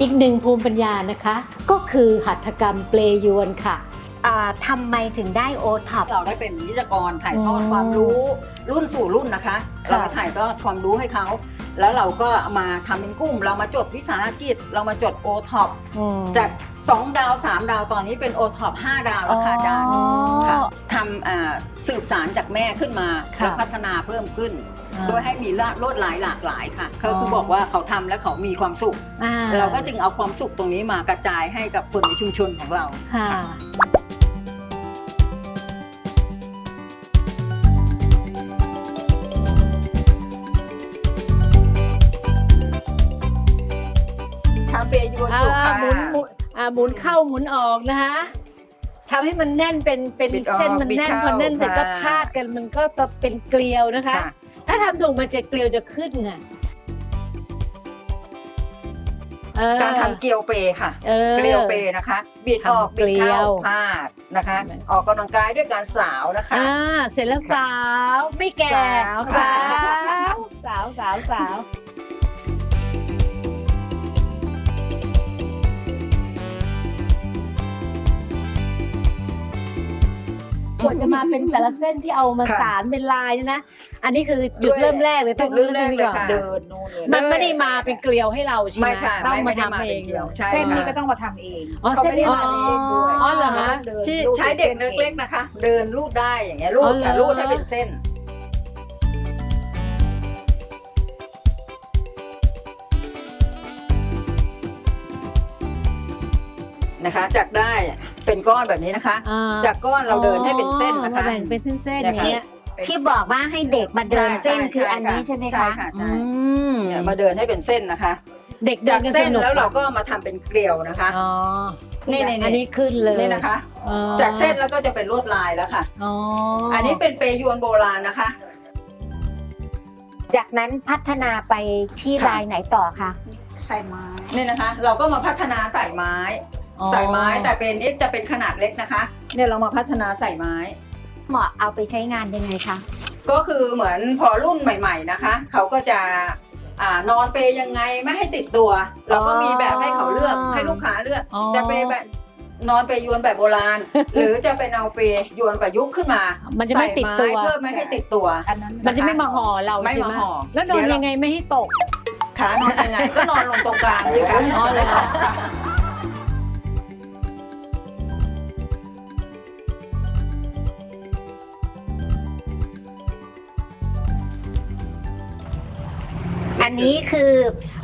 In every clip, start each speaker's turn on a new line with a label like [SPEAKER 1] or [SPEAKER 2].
[SPEAKER 1] อีกหนึ่งภูมิปัญญานะคะ ก็คือหัตถกรรมเปลยวนค่ะ
[SPEAKER 2] อ่าทำไมถึงได้โอท็อป
[SPEAKER 3] เราได้เป็นวิทยากรถ่ายทอด
[SPEAKER 1] อืม
[SPEAKER 3] ความรู้รุ่นสู่รุ่นนะคะ
[SPEAKER 1] ค่ะ
[SPEAKER 3] เราไปถ่ายทอดความรู้ให้เขา แล้วเราก็มาทำเป็นกลุ่ม เรามาจดวิสาหกิจ เรามาจดโอท็อป
[SPEAKER 1] อืม
[SPEAKER 3] จาก2ดาว 3 ดาวตอนนี้เป็นโอท็อป5ดาวแล้วค่ะอาจารย์
[SPEAKER 1] อ๋อ
[SPEAKER 3] ค่ะทำอ่าสืบสารจากแม่ขึ้นมา
[SPEAKER 1] ค่ะ
[SPEAKER 3] แล้วพัฒนาเพิ่มขึ้น
[SPEAKER 1] อ่า
[SPEAKER 3] โดยให้มีลวดลายหลากหลายค่ะเขาคือ
[SPEAKER 1] อ
[SPEAKER 3] บอกว่าเขาทำแล้วเขามีความสุข
[SPEAKER 1] อ่
[SPEAKER 3] เราก็จึงเอาความสุขตรงนี้มากระจายให้กับคนในชุมชนของเรา
[SPEAKER 1] ค่ะ หมุนเข้าหมุนออกนะคะทำให้มันแน่นเป็นเป็น
[SPEAKER 3] บิดออก
[SPEAKER 1] เส้นมันแน่น
[SPEAKER 3] บิด
[SPEAKER 1] พ
[SPEAKER 3] เข้า
[SPEAKER 1] อแน่นเสร็จก็
[SPEAKER 3] ค่ะ
[SPEAKER 1] พาดกันมันก็จะเป็นเกลียวนะคะ
[SPEAKER 3] ค่ะ
[SPEAKER 1] ถ้าทำถูกมันจะเกลียวจะขึ้นน่ะเออ
[SPEAKER 3] การทำเกลียวเปค่ะ
[SPEAKER 1] เออ
[SPEAKER 3] เกลียวเปนะคะ บิดออก
[SPEAKER 1] ทำ
[SPEAKER 3] บิด
[SPEAKER 1] เกลีย
[SPEAKER 3] เข้าวพาดนะคะ
[SPEAKER 1] เห็นไหม
[SPEAKER 3] ออกกำลังกายด้วยการสาวนะคะ
[SPEAKER 1] อ่าเสร็จแล้วสาว ไม่แก่
[SPEAKER 3] สาวค่ะ
[SPEAKER 1] สาวสาวสาวสาว กว่าจะมาเป็นแต่ละเส้นที่เอามา
[SPEAKER 3] ค่ะ
[SPEAKER 1] สารเป็นลายเนี่ยนะ อันนี้คือจุดเริ่มแรกเลย
[SPEAKER 3] จุดเริ่มแรกเลย
[SPEAKER 1] ก่อน
[SPEAKER 3] ค่ะ
[SPEAKER 4] เดินนู่นเลย
[SPEAKER 1] มันไม่ได้มาเป็นเกลียวให้เราใช่ไหม
[SPEAKER 3] ไม่ใช่
[SPEAKER 1] ต้อง
[SPEAKER 3] ไม่
[SPEAKER 1] มา
[SPEAKER 3] ไม่ได้
[SPEAKER 1] ทำเอง
[SPEAKER 3] ป็นกลียวใช่
[SPEAKER 4] เส้นนี้
[SPEAKER 3] ค่ะ
[SPEAKER 4] ก็ต้องมาทำเอง
[SPEAKER 1] อ๋อ
[SPEAKER 4] เขาไม่ได้
[SPEAKER 1] เส้นนี้
[SPEAKER 4] มาเป็นเส้นด้วย
[SPEAKER 1] อ๋อเหรอคะ
[SPEAKER 4] ดิน
[SPEAKER 3] ที่
[SPEAKER 4] รูด
[SPEAKER 3] ใช้เด็ก
[SPEAKER 4] ส้น
[SPEAKER 3] เล็กๆนะคะ เดินรูดได้อย่างเงี้ยรู
[SPEAKER 1] อ๋
[SPEAKER 3] ด
[SPEAKER 1] อเหรอ
[SPEAKER 3] ค่ะรูดให้เป็นเส้นนะคะจากได้ เป็นก้อนแบบนี้นะคะ
[SPEAKER 1] อ่
[SPEAKER 3] จากก้อนเราเดินให้เป็นเส้นนะ
[SPEAKER 1] มา
[SPEAKER 3] คะ
[SPEAKER 1] แบ่งเป็นเส้นๆอ
[SPEAKER 3] เนี่ย
[SPEAKER 1] ย่าง
[SPEAKER 3] ค่ะ
[SPEAKER 1] เงี้ย
[SPEAKER 2] ที่บอกว่าให้เด็กมาเดินเส้นคืออันนี้ใช่ไหมคะ
[SPEAKER 3] ใช่ค่ะ
[SPEAKER 1] อื
[SPEAKER 3] ใช่
[SPEAKER 1] ม
[SPEAKER 3] เนี่ยมาเดินให้เป็นเส้นนะคะ
[SPEAKER 1] เด็กเดิ
[SPEAKER 3] จานก
[SPEAKER 1] กันส
[SPEAKER 3] เส้น
[SPEAKER 1] นุก
[SPEAKER 3] แล้วเราก็มาทำเป็นเกลียวนะคะ
[SPEAKER 1] อ๋อ
[SPEAKER 3] นี่ๆๆ
[SPEAKER 1] อันนี้ขึ้นเลย
[SPEAKER 3] นี่นะคะ
[SPEAKER 1] อ๋อ
[SPEAKER 3] จากเส้นแล้วก็จะเป็นลวดลายแล้วค่ะ
[SPEAKER 1] อ๋อ
[SPEAKER 3] อั
[SPEAKER 1] อั
[SPEAKER 3] นนี้เป็นเปยวนโบราณนะคะ
[SPEAKER 2] จากนั้นพัฒนาไปที่
[SPEAKER 3] ค่ะ
[SPEAKER 2] ลายไหนต่อคะ
[SPEAKER 4] ใส่ไม้
[SPEAKER 3] นี่นะคะ เราก็มาพัฒนาใส่ไม้ ใส่ไม้แต่เป็นนี่จะเป็นขนาดเล็กนะคะเนี่ยเรามาพัฒนาใส่ไม้
[SPEAKER 2] เหมาะเอาไปใช้งานยังไงคะ
[SPEAKER 3] ก็คือเหมือนพอรุ่นใหม่ ๆนะคะ เขาก็จะอ่านอนเปยยังไงไม่ให้ติดตัว เราก็มีแบบให้เขาเลือกให้ลูกค้าเลือก
[SPEAKER 1] อ๋อ
[SPEAKER 3] จะเปยแบบนอนเปยยวนแบบโบราณ หรือจะเป็นเอาเปยยวนประยุกต์ขึ้นมา
[SPEAKER 1] มันจะไม่ติดตัว
[SPEAKER 3] ใส่ไม้เพื่อไม่ให้ติดตัว
[SPEAKER 4] อันนั้น
[SPEAKER 1] มันจะไม่มาห่อเรา
[SPEAKER 3] ไม่
[SPEAKER 1] ใช่
[SPEAKER 3] มา
[SPEAKER 1] ไหม
[SPEAKER 3] ห่อ
[SPEAKER 1] แล้วนอน
[SPEAKER 3] เดี๋ยวเรา
[SPEAKER 1] ยังไงไม่ให้ตก
[SPEAKER 3] ขานอนยังไงก็นอนลงตรงกลางสิคะ
[SPEAKER 1] อ๋อเลยเห อ
[SPEAKER 2] อันนี้คือ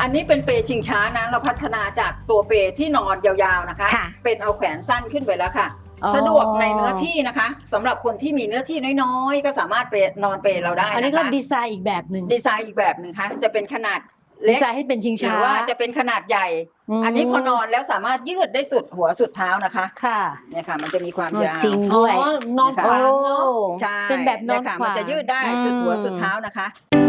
[SPEAKER 3] อันนี้เป็นเปรชิงช้านะ เราพัฒนาจากตัวเปรที่นอนยาวๆนะคะ
[SPEAKER 2] ค่ะ
[SPEAKER 3] เป็นเอาแขวนสั้นขึ้นไปแล้วค่ะ
[SPEAKER 1] อ๋อ
[SPEAKER 3] สะดวกในเนื้อที่นะคะสำหรับคนที่มีเนื้อที่น้อยๆ ก็สามารถเปรนอนเปรเราได้
[SPEAKER 1] อันนี้
[SPEAKER 3] นะ
[SPEAKER 1] ก็
[SPEAKER 3] คะ
[SPEAKER 1] ดีไซน์อีกแบบหนึ่ง
[SPEAKER 3] ดีไซน์อีกแบบหนึ่งค่ะจะเป็นขนาด
[SPEAKER 1] ดี
[SPEAKER 3] เล็ก
[SPEAKER 1] ไซน์ให้เป็นชิง
[SPEAKER 3] หรื
[SPEAKER 1] ช้า
[SPEAKER 3] อว่าจะเป็นขนาดใหญ่
[SPEAKER 1] ม
[SPEAKER 3] อันนี้พอนอนแล้วสามารถยืดได้สุดหัวสุดเท้านะคะ
[SPEAKER 1] ค่ะ
[SPEAKER 3] เนี่ยค่ะ มันจะมีความยาว
[SPEAKER 2] จริง
[SPEAKER 1] อ๋อ
[SPEAKER 2] ด้วย
[SPEAKER 1] นอนขวางเนาะ
[SPEAKER 3] ใช่
[SPEAKER 1] เป็นแบบนอน
[SPEAKER 3] ยค่ะ
[SPEAKER 1] ขวาง
[SPEAKER 3] มันจะยืดได้สุดหัวสุดเท้านะคะ
[SPEAKER 1] ค่ะ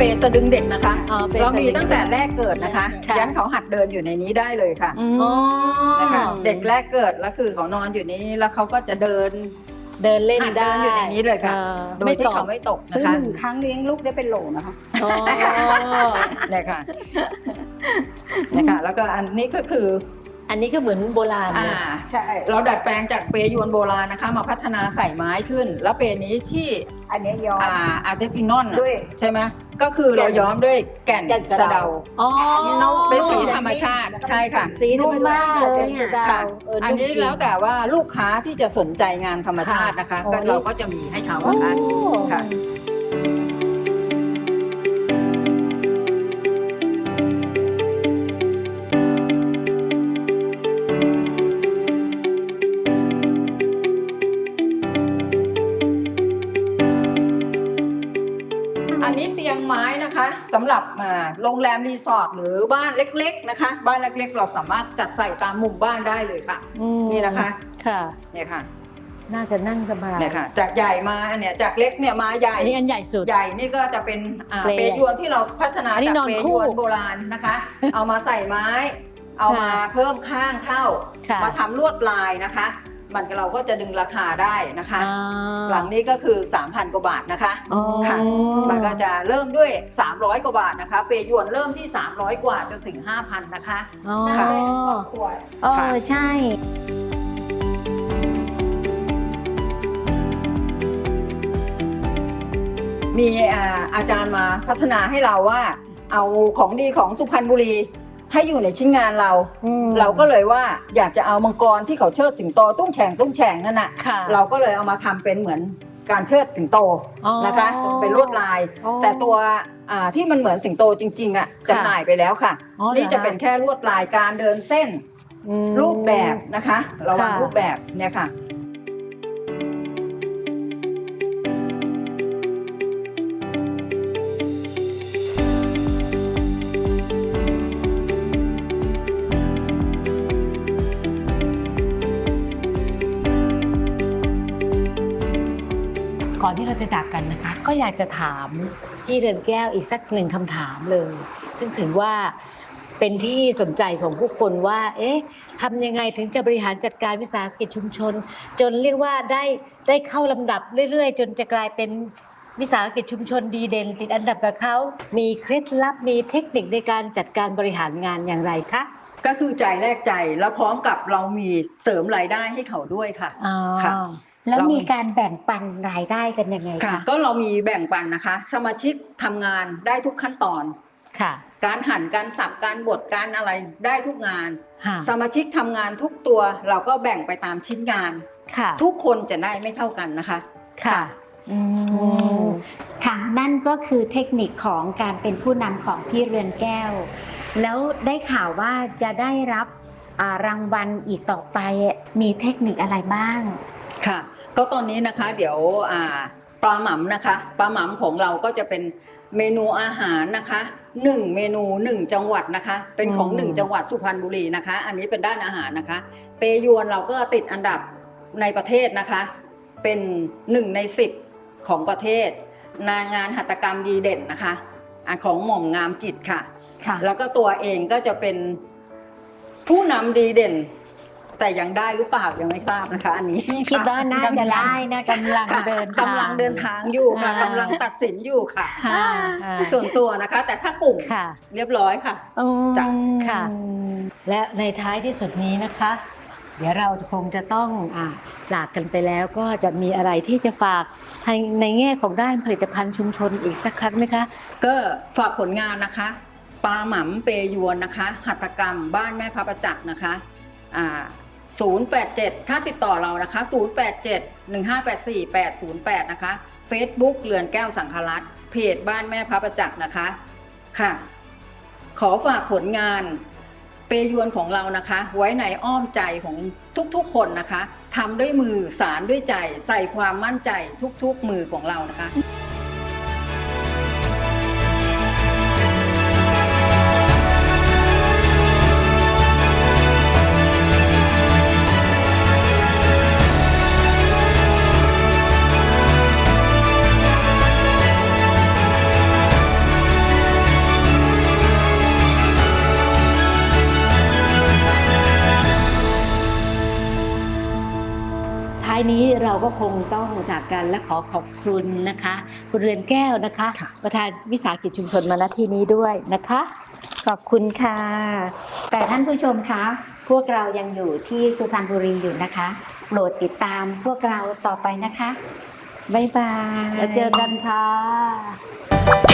[SPEAKER 3] ปรสะดึงเด็กนะคะ
[SPEAKER 1] อ๋อป็น
[SPEAKER 3] เรามี
[SPEAKER 1] สลิง
[SPEAKER 3] ตั้งแต่แรกเกิดนะคะ
[SPEAKER 1] ค่ะ
[SPEAKER 3] ยันเขาหัดเดินอยู่ในนี้ได้เลยค่ะ
[SPEAKER 2] อืม
[SPEAKER 1] อ๋อ
[SPEAKER 3] นะคะเด็กแรกเกิดแล้วคือเขานอนอยู่นี้แล้วเขาก็จะเดิน
[SPEAKER 1] เดินเล่น
[SPEAKER 3] หัด
[SPEAKER 1] ได้
[SPEAKER 3] เดินอยู่ในนี้เลยค่ะ
[SPEAKER 1] ออ
[SPEAKER 3] โดย
[SPEAKER 1] ไม่
[SPEAKER 3] ที่
[SPEAKER 1] ตก
[SPEAKER 3] เขาไม่ตก
[SPEAKER 4] ซื้
[SPEAKER 3] นะ
[SPEAKER 4] อ
[SPEAKER 3] คะ
[SPEAKER 4] หนึ่งครั้งเลี้ยงลูกได้เป็นโหลนะคะ
[SPEAKER 1] อ๋อ
[SPEAKER 3] เนี่ยค่ะเนี่ยค่ะแล้วก็อันนี้ก็คือ
[SPEAKER 1] อันนี้ก็เหมือนโบราณ
[SPEAKER 3] อ่า
[SPEAKER 1] เลย
[SPEAKER 4] ใช่
[SPEAKER 3] เราดัดแปลงจากเปรยวนโบราณนะคะ มาพัฒนาใส่ไม้ขึ้น แล้วเปรนี้ที่
[SPEAKER 4] อันนี้ย้อม
[SPEAKER 3] อ่าอาร์เตปินอน
[SPEAKER 4] ด้วย
[SPEAKER 3] ใช่ไหมก็คือเราย้อมด้วยแก่น
[SPEAKER 4] แก่น
[SPEAKER 3] สะ
[SPEAKER 4] สะ
[SPEAKER 3] เดา
[SPEAKER 4] เดา
[SPEAKER 1] อ๋อ
[SPEAKER 3] เป็นสีธรรมชาติใช่ค่ะ
[SPEAKER 1] สีธรรมชาติ
[SPEAKER 2] นุ่มมากเลยเนี่ย
[SPEAKER 3] ค่ะ
[SPEAKER 1] เอออั
[SPEAKER 3] อันนี้
[SPEAKER 1] นุ่มจริง
[SPEAKER 3] แล้วแต่ว่าลูกค้าที่จะสนใจงานธรรมชาตินะคะ
[SPEAKER 1] ค่ะ
[SPEAKER 3] ก็
[SPEAKER 1] อ๋อ
[SPEAKER 3] เราก็จะมีให้เขานะคะค่ะ สำหรับอ่าโรงแรมรีสอร์ทหรือบ้านเล็ก ๆนะคะ บ้านเล็ก ๆ เราสามารถจัดใส่ตามมุมบ้านได้เลยค่ะ
[SPEAKER 1] อืม
[SPEAKER 3] นี่นะคะ
[SPEAKER 1] ค่ะ
[SPEAKER 3] เนี่ยค่ะ
[SPEAKER 2] น่าจะนั่งสบาย
[SPEAKER 3] เนี่ยค่ะ จากใหญ่มาเนี่ยจากเล็กเนี่ยมาใหญ่
[SPEAKER 1] อันนี้อันใหญ่สุด
[SPEAKER 3] ใหญ่นี่ก็จะเป็นอ่า
[SPEAKER 1] เปล
[SPEAKER 3] เปยวนที่เราพัฒนา
[SPEAKER 1] อันนี้
[SPEAKER 3] จาก
[SPEAKER 1] นอน
[SPEAKER 3] เป
[SPEAKER 1] คู่
[SPEAKER 3] ยวนโบราณนะคะ เอามาใส่ไม้ เอามา
[SPEAKER 1] ค่ะ
[SPEAKER 3] เพิ่มข้างเท่า
[SPEAKER 1] ค่ะ
[SPEAKER 3] มาทำลวดลายนะคะ มันเราก็จะดึงราคาได้นะคะ
[SPEAKER 1] อ่า
[SPEAKER 3] หลังนี้ก็คือ 3,000 กว่าบาทนะคะ
[SPEAKER 1] อ๋อ
[SPEAKER 3] ค่ะมันก็จะเริ่มด้วย 300 กว่าบาทนะคะ เปยวนเริ่มที่ 300 กว่าจนถึง 5,000 นะคะ
[SPEAKER 1] อ๋อ
[SPEAKER 3] ค่ะ
[SPEAKER 4] ขวด
[SPEAKER 2] เออใช่
[SPEAKER 3] มีอ่าอาจารย์มาพัฒนาให้เราว่า เอาของดีของสุพรรณบุรี ให้อยู่ในชิ้นงานเราเราก็เลยว่าอยากจะเอามังกรที่เขาเชิดสิงโตตุ้งแฉงตุ้งแฉงนั่นน่ะ
[SPEAKER 1] ค่ะ
[SPEAKER 3] เราก็เลยเอามาทำเป็นเหมือนการเชิดสิงโต
[SPEAKER 1] อ๋อ
[SPEAKER 3] นะคะ เป็นลวดลาย
[SPEAKER 1] อ๋อ
[SPEAKER 3] แต่ตัวอ่าที่มันเหมือนสิงโตจริงๆอะจำหน่ายไปแล้วค่ะ
[SPEAKER 1] อ๋อเหรอ
[SPEAKER 3] นี่จะเป็นแค่ลวดลายการเดินเส้น
[SPEAKER 1] อืม
[SPEAKER 3] รูปแบบนะคะ ระวัง
[SPEAKER 1] ค่ะ
[SPEAKER 3] รูปแบบเนี่ยค่ะ
[SPEAKER 1] ก่อนที่เราจะจากกันนะคะ ก็อยากจะถามพี่เรือนแก้วอีกสักหนึ่งคำถามเลย ซึ่งถือว่าเป็นที่สนใจของผู้คนว่า เอ๊ะทำยังไงถึงจะบริหารจัดการวิสาหกิจชุมชน จนเรียกว่าได้ได้เข้าลำดับเรื่อย ๆ จนจะกลายเป็นวิสาหกิจชุมชนดีเด่น ติดอันดับกับเขามีเคล็ดลับมีเทคนิคในการจัดการบริหารงานอย่างไรคะ
[SPEAKER 3] ก็คือใจแรกใจแล้วพร้อมกับเรามีเสริมรายได้ให้เขาด้วยค่ะ
[SPEAKER 1] อ๋อ
[SPEAKER 3] ค่ะ
[SPEAKER 2] แล้ว
[SPEAKER 3] เรามี
[SPEAKER 2] มีการแบ่งปันรายได้กันยังไง
[SPEAKER 3] ค่ะ
[SPEAKER 2] คะ
[SPEAKER 3] ก็เรามีแบ่งปันนะคะ สมาชิกทำงานได้ทุกขั้นตอน
[SPEAKER 1] ค่ะ
[SPEAKER 3] การหั่นการสับการบดการอะไรได้ทุกงาน
[SPEAKER 1] ค่ะ
[SPEAKER 3] สมาชิกทำงานทุกตัวเราก็แบ่งไปตามชิ้นงาน
[SPEAKER 1] ค่ะ
[SPEAKER 3] ทุกคนจะได้ไม่เท่ากันนะคะ
[SPEAKER 1] ค่ะ
[SPEAKER 2] อืมค่ะนั่นก็คือเทคนิคของการเป็นผู้นำของพี่เรือนแก้ว แล้วได้ข่าวว่าจะได้รับอ่ารางวัลอีกต่อไปมีเทคนิคอะไรบ้าง
[SPEAKER 3] ค่ะ ก็ตอนนี้นะคะเดี๋ยวอ่าปลาหม่ำนะคะปลาหม่ำของเราก็จะเป็นเมนูอาหารนะคะหนึ่งเมนูหนึ่งจังหวัดนะคะ เป็นของ
[SPEAKER 1] อืม
[SPEAKER 3] หนึ่งจังหวัดสุพรรณบุรีนะคะ อันนี้เป็นด้านอาหารนะคะ เปยวนเราก็ติดอันดับในประเทศนะคะ เป็นหนึ่งในสิบของประเทศนางานหัตถกรรมดีเด่นนะคะอะของหม่อมงามจิตค่ะ
[SPEAKER 2] ค่ะ
[SPEAKER 3] แล้วก็ตัวเองก็จะเป็นผู้นำดีเด่น แต่ยังได้หรือเปล่ายังไม่ทราบนะคะ อันนี้
[SPEAKER 2] คิดว่าน่าจะได้นะ
[SPEAKER 1] กำลัง
[SPEAKER 3] ค่ะ
[SPEAKER 1] เดินทาง
[SPEAKER 3] กำลังเดินทางอยู่ค่ะ
[SPEAKER 1] อ่ากำ
[SPEAKER 3] ลังตัดสินอยู่ค่ะ
[SPEAKER 1] ค่ะค่ะ
[SPEAKER 3] ส่วนตัวนะคะ แต่ถ้ากลุ่ม
[SPEAKER 1] ค่ะ
[SPEAKER 3] เรียบร้อยค่ะจ้ะ
[SPEAKER 1] ค่ะ และในท้ายที่สุดนี้นะคะ เดี๋ยวเราจะคงจะต้องอ่าจากกันไปแล้วก็จะมีอะไรที่จะฝากในในแง่ของด้านผลิตภัณฑ์ชุมชนอีกสักครั้งไหมคะ
[SPEAKER 3] ก็ฝากผลงานนะคะปลาหม่ำเปยวนนะคะ หัตถกรรมบ้านแม่พระประจักษ์นะคะ อ่า 087 ถ้าติดต่อเรานะคะ 087 1584 808 นะคะ Facebook เรือนแก้วสังครัตเพจบ้านแม่พระประจักษ์นะคะค่ะ ขอฝากผลงานเปยวนของเรานะคะ ไว้ในอ้อมใจของทุกๆคนนะคะทำด้วยมือสารด้วยใจ ใส่ความมั่นใจทุกๆมือของเรานะคะ
[SPEAKER 1] เราก็คงต้องจากกันและขอขอบคุณนะคะ คุณเรือนแก้วนะคะ ประธานวิสาหกิจชุมชนมาณที่นี้ด้วยนะคะ
[SPEAKER 2] ขอบคุณค่ะ แต่ท่านผู้ชมคะพวกเรายังอยู่ที่สุพรรณบุรีอยู่นะคะโปรดติดตามพวกเราต่อไปนะคะ บ๊ายบาย
[SPEAKER 1] แล้วเจอกันค่ะ